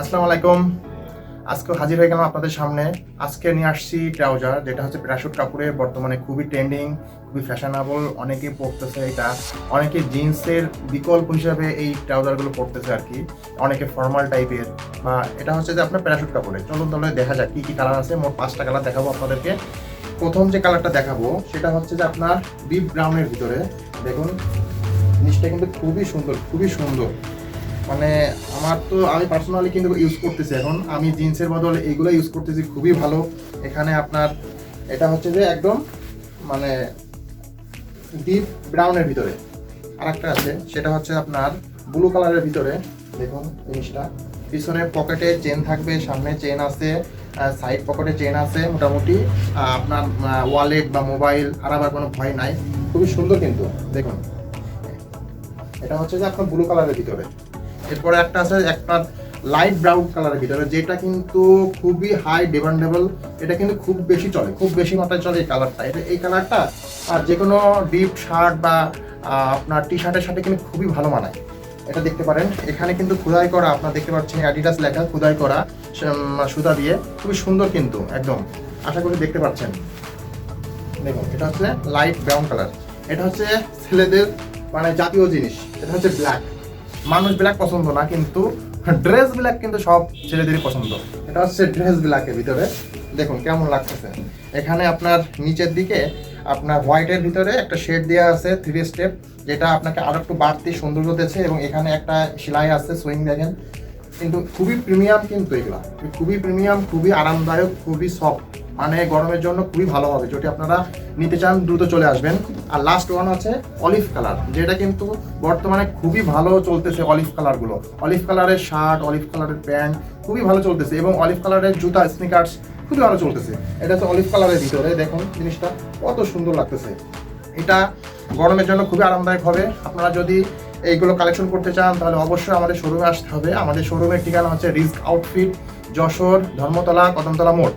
আসসালামু আলাইকুম। আজকে হাজির হয়ে গেলাম আপনাদের সামনে। আজকে নিয়ে আসছি ট্রাউজার, যেটা হচ্ছে প্যারাশুট কাপড়ে বর্তমানে খুবই ট্রেন্ডিং, খুবই ফ্যাশনেবল অনেকে পরতেছে এটা। অনেকে জিন্সের বিকল্প হিসাবে এই ট্রাউজারগুলো পরতেছে আর কি, অনেকে ফর্মাল টাইপের। বা এটা হচ্ছে যে আপনার প্যারাশুট কাপড়ে। চলুন তাহলে দেখা যাক কি কি কালার আছে, মোট পাঁচটা কালার দেখাবো আপনাদেরকে। প্রথম যে কালারটা দেখাবো, সেটা হচ্ছে যে আপনার ডিপ ব্রাউনের ভিতরে, দেখুন, জিনিসটা কিন্তু খুবই সুন্দর খুবই সুন্দর। মানে আমার তো আমি পার্সোনালি কিন্তু ইউজ করতেছি এখন। আমি জিন্সের বদলে এইগুলো ইউজ করতেছি, খুবই ভালো। এখানে আপনার, এটা হচ্ছে যে একদম মানে ডিপ ব্রাউনের ভিতরে। আর একটা আছে, সেটা হচ্ছে আপনার ব্লু কালারের ভিতরে। দেখুন জিনিসটা। পিছনে পকেটে চেন থাকবে, সামনে চেন আছে সাইড পকেটে চেন আছে মোটামুটি। আপনার ওয়ালেট বা মোবাইল হারাবার কোনো ভয় নাই। খুবই সুন্দর কিন্তু, দেখুন। এটা হচ্ছে যে আপনার ব্লু কালারের ভিতরে। এরপরে একটা আছে একটা লাইট ব্রাউন কালারের ভিতরে, যেটা কিন্তু খুবই হাই ডিমান্ডেবল এটা কিন্তু খুব বেশি চলে, খুব বেশি মাত্রায় চলে এই কালারটা এটা, এই কালারটা আর যে কোনো ডিপ শার্ট বা আপনার টি শার্টের সাথে কিন্তু খুবই ভালো মানায়। এটা দেখতে পারেন, এখানে কিন্তু খোদাই করা, আপনার দেখতে পাচ্ছেন অ্যাডিডাস লেখা খোদাই করা সুতা দিয়ে, খুবই সুন্দর কিন্তু, একদম। আশা করি দেখতে পাচ্ছেন। দেখুন, এটা হচ্ছে লাইট ব্রাউন কালার এটা হচ্ছে ছেলেদের মানে জাতীয় জিনিস, এটা হচ্ছে ব্ল্যাক মানুষ ব্ল্যাক পছন্দ না, কিন্তু ড্রেস ব্ল্যাক কিন্তু সব ছেলেদেরই পছন্দ। এটা হচ্ছে ড্রেস ব্ল্যাকের ভিতরে। দেখুন, কেমন লাগতেছে। এখানে আপনার নিচের দিকে আপনার হোয়াইটের ভিতরে একটা শেড দেওয়া আছে থ্রি স্টেপ যেটা আপনাকে আরও একটু বাড়তি সৌন্দর্য দিচ্ছে এবং এখানে একটা সেলাই আছে সুইং দেখেন। কিন্তু খুবই প্রিমিয়াম কিন্তু এগুলা। খুবই প্রিমিয়াম খুবই আরামদায়ক, খুবই সফট মানে গরমের জন্য খুবই ভালো হবে। যদি আপনারা নিতে চান, দ্রুত চলে আসবেন। আর লাস্ট ওয়ান আছে অলিভ কালার যেটা কিন্তু বর্তমানে খুবই ভালো চলতেছে অলিভ কালারগুলো অলিভ কালারের শার্ট অলিভ কালারের প্যান্ট খুবই ভালো চলতেছে এবং অলিভ কালারের জুতা স্নিকার্স খুবই ভালো চলতেছে। এটা হচ্ছে অলিভ কালারের ভিতরে, দেখুন জিনিসটা কত সুন্দর লাগতেছে। এটা গরমের জন্য খুবই আরামদায়ক হবে। আপনারা যদি এইগুলো কালেকশন করতে চান, তাহলে অবশ্যই আমাদের শোরুমে আসতে হবে। আমাদের শোরুমের ঠিকানা হচ্ছে রিস্ক আউটফিট যশোর, ধর্মতলা, কদমতলা মোড়।